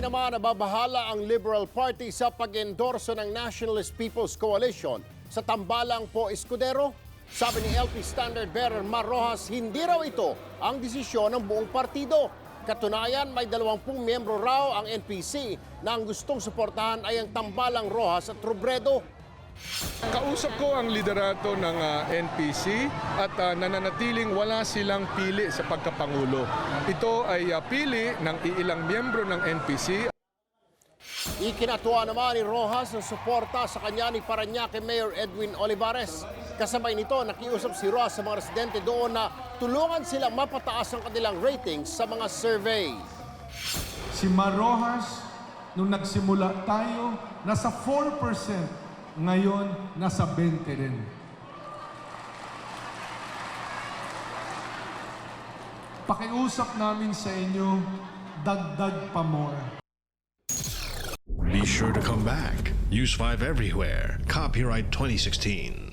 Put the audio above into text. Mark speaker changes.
Speaker 1: Hindi naman nababahala ang Liberal Party sa pag-endorso ng Nationalist People's Coalition sa tambalang po Escudero. Sabi ni LP Standard Bearer Mar Rojas, hindi raw ito ang desisyon ng buong partido. Katunayan, may 20 miyembro raw ang NPC na ang gustong suportahan ay ang tambalang Rojas at Robredo.
Speaker 2: Kausap ko ang liderato ng ah, NPC at ah, nananatiling wala silang pili sa pagkapangulo. Ito ay ah, pili ng iilang miyembro ng NPC
Speaker 1: Ikinatuwa naman ni Rojas ang suporta sa kanya ni Parañaque Mayor Edwin Olivares. Kasabay nito, nakiusap si Rojas sa mga residente doon na tulungan silang mapataas ang kanilang ratings sa mga survey.
Speaker 3: Si Marojas, nung nagsimula tayo, nasa 4%. Ngayon, nasa 20 rin. Pakiusap namin sa inyo, dagdag pa more.
Speaker 4: Be sure to come back. Use 5 everywhere. Copyright 2016.